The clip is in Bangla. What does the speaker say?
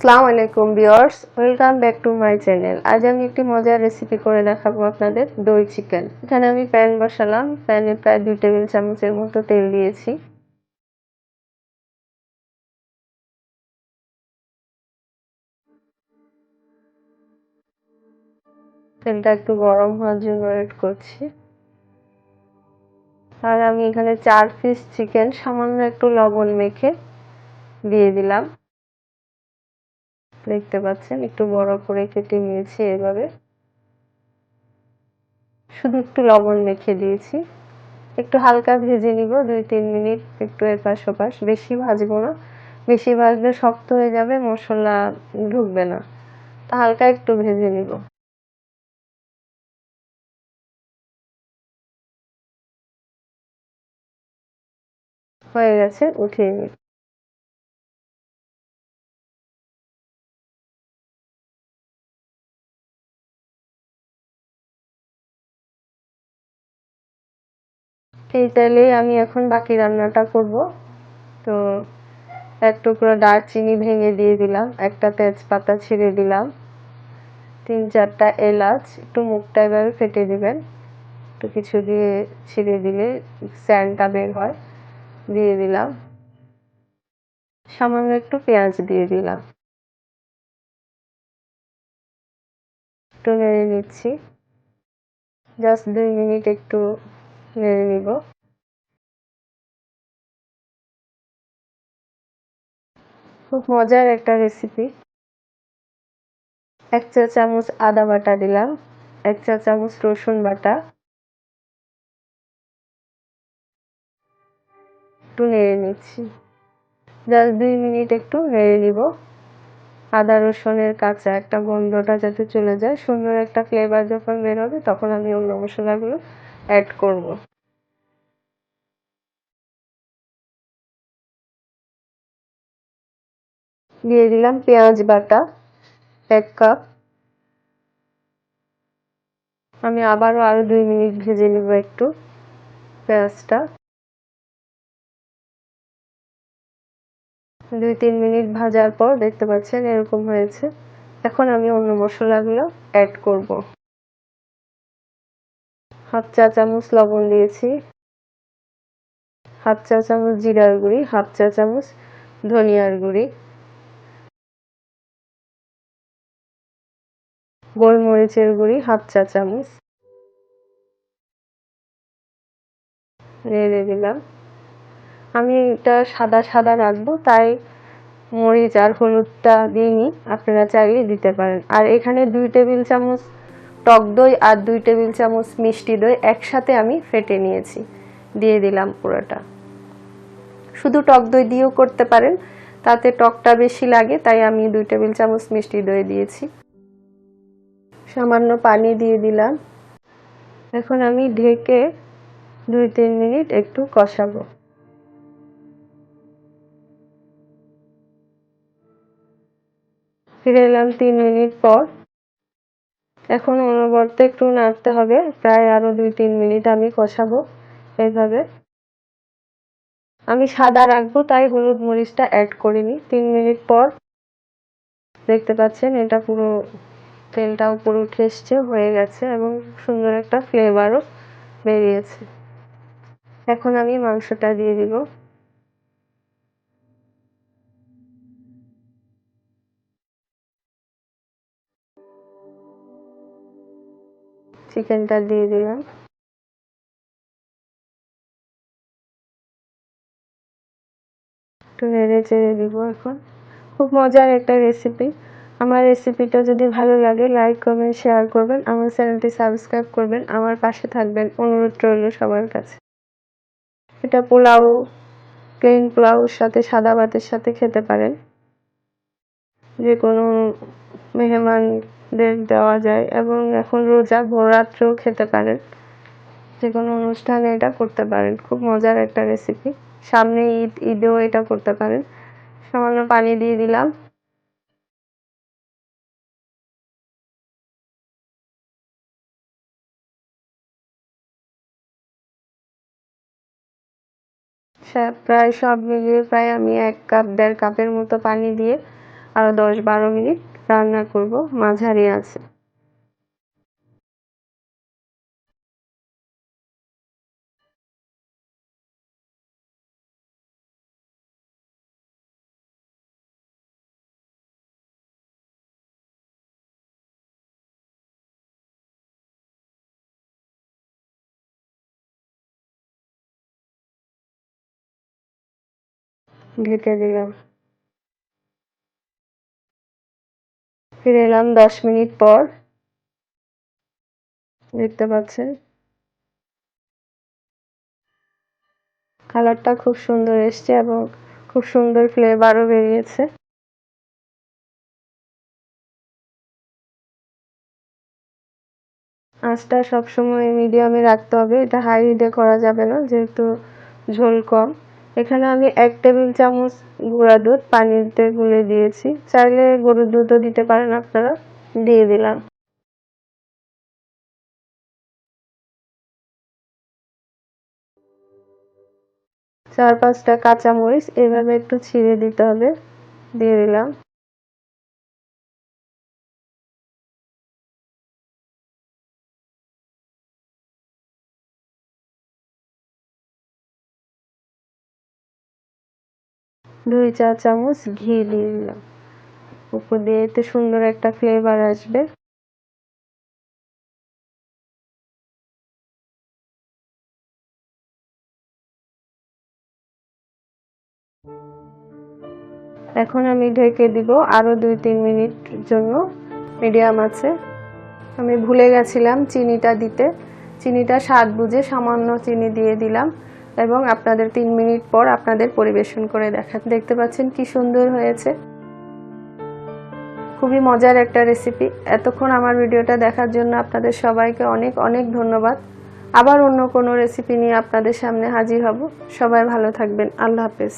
আসসালামু আলাইকুম viewers, welcome back to my channel. আজ আমি একটি মজার রেসিপি করে দেখাবো আপনাদের, দই চিকেন। এখানে আমি প্যান বসালাম, প্যানে প্রায় দুই টেবিল চামচের মতো তেল দিয়েছি। তেলটা একটু গরম হওয়ার জন্য ওয়েট করছি। আর আমি এখানে চার পিস চিকেন সামান্য একটু লবণ মেখে দিয়ে দিলাম। দেখতে পাচ্ছেন, একটু বড় করে কেটে নিয়েছি এভাবে। শুধু একটু লবণ মেখে দিয়েছি। একটু হালকা ভেজে নিব, দুই তিন মিনিট একটু এপাশ ওপাশ। বেশি ভাজবো না। বেশি ভাজলে শক্ত হয়ে যাবে, মশলা ঢুকবে না। তা হালকা একটু ভেজে নিব। হয়ে গেছে, উঠিয়ে নিই এই তেলেই আমি এখন বাকি রান্নাটা করব। তো এক টুকরো দারচিনি ভেঙে দিয়ে দিলাম, একটা তেজপাতা ছিঁড়ে দিলাম, তিন চারটা এলাচ, একটু মুখটা এভাবে ফেটে দিবেন। একটু কিছু দিয়ে ছিঁড়ে দিলে স্যান্ডটা বের হয়, দিয়ে দিলাম। সামান্য একটু পেঁয়াজ দিয়ে দিলাম। একটু নেড়ে নিচ্ছি। জাস্ট দুই মিনিট একটু নেড়ে নিব। খুব মজার একটা রেসিপি এক চা চামচ আদা বাটা দিলাম, এক চা চামচ রসুন বাটা। একটু নেড়ে নিচ্ছি। জাস্ট দুই মিনিট একটু নেড়ে নিব। আদা রসুনের কাঁচা একটা গন্ধটা যাতে চলে যায়, সুন্দর একটা ফ্লেভার যখন বের হবে, তখন আমি অন্য মশলাগুলো অ্যাড করব। দিয়ে দিলাম পেঁয়াজ বাটা, এক কাপ। আমি আবারও আরও দুই মিনিট ভেজে নিব একটু পেঁয়াজটা। দুই তিন মিনিট ভাজার পর দেখতে পাচ্ছেন এরকম হয়েছে। এখন আমি অন্য মশলাগুলো অ্যাড করব। হাফ চা চামচ লবণ দিয়েছি। হাফ চা চামচ জিরার গুঁড়ি, হাফ চা চামচ ধনিয়ার গুঁড়ি। গোলমরিচের গুঁড়ি, হাফ চা চামচ। নেড়ে দিলাম। আমি এটা সাদা সাদা রাখব, তাই মরিচ আর হলুদটা দিইনি। আপনারা চাইলে দিতে পারেন। আর এখানে দুই টেবিল চামচ টক দই আর দুই টেবিল চামচ মিষ্টি দই একসাথে আমি ফেটে নিয়েছি। দিয়ে দিলাম পুরোটা। শুধু টক দই দিয়েও করতে পারেন, তাতে টকটা বেশি লাগে, তাই আমি দুই টেবিল চামচ মিষ্টি দই দিয়েছি। সামান্য পানি দিয়ে দিলাম। এখন আমি ঢেকে দুই তিন মিনিট একটু কষাবো। ফিরে এলাম তিন মিনিট পর। এখন অনবরত একটু নাড়তে হবে। প্রায় আরও দুই তিন মিনিট আমি কষাবো এইভাবে। আমি সাদা রাখব, তাই হলুদ মরিচটা অ্যাড করিনি। তিন মিনিট পর দেখতে পাচ্ছেন এটা পুরো তেলটা উপরে উঠে এসছে হয়ে গেছে এবং সুন্দর একটা ফ্লেভারও বেরিয়েছে। এখন আমি মাংসটা দিয়ে দিব। চিকেনটা দিয়ে দিলাম। একটু নেড়ে চেড়ে দিব এখন। খুব মজার একটা রেসিপি আমার রেসিপিটা যদি ভালো লাগে লাইক কমেন্ট শেয়ার করবেন। আমার চ্যানেলটি সাবস্ক্রাইব করবেন। আমার পাশে থাকবেন অনুরোধ রইল সবার কাছে। এটা পোলাও প্লেন পোলাওর সাথে সাদা ভাতের সাথে খেতে পারেন। যে কোনো মেহমানদের দেওয়া যায় এবং এখন রোজা ভোররাত্রেও খেতে পারেন। যে কোনো অনুষ্ঠানে এটা করতে পারেন। খুব মজার একটা রেসিপি সামনে ঈদ, ঈদেও এটা করতে পারেন। সামান্য পানি দিয়ে দিলাম। প্রায় সব মিলিয়ে প্রায় আমি এক কাপ, দেড় কাপের মতো পানি দিয়ে আরও দশ বারো মিনিট রান্না করব মাঝারি আছে। ঢেকে দিলাম। ফিরে এলাম দশ মিনিট পর। দেখতে পাচ্ছেন? কালারটা খুব সুন্দর এসছে এবং খুব সুন্দর ফ্লেভারও বেরিয়েছে। আঁচটা সবসময় মিডিয়ামে রাখতে হবে, এটা হাই হিটে করা যাবে না, যেহেতু ঝোল কম। এখানে আমি এক টেবিল চামচ গুঁড়া দুধ পানিতে গুলে দিয়েছি। চাইলে গরুর দুধও দিতে পারেন আপনারা। দিয়ে দিলাম। চার পাঁচটা কাঁচামরিচ, এভাবে একটু ছিঁড়ে দিতে হবে। দিয়ে দিলাম। দুই চা চামচ ঘি দিয়ে দিলাম। উপর দিয়ে এতে সুন্দর একটা ফ্লেভার আসবে। এখন আমি ঢেকে দিব আরও দুই তিন মিনিট জন্য। মিডিয়াম আছে। আমি ভুলে গেছিলাম চিনিটা দিতে। চিনিটা স্বাদ বুঝে সামান্য চিনি দিয়ে দিলাম। এবং আপনাদের তিন মিনিট পর আপনাদের পরিবেশন করে দেখা দেখতে পাচ্ছেন কি সুন্দর হয়েছে। খুবই মজার একটা রেসিপি এতক্ষণ আমার ভিডিওটা দেখার জন্য আপনাদের সবাইকে অনেক অনেক ধন্যবাদ। আবার অন্য কোনো রেসিপি নিয়ে আপনাদের সামনে হাজির হব। সবাই ভালো থাকবেন। আল্লাহ হাফেজ।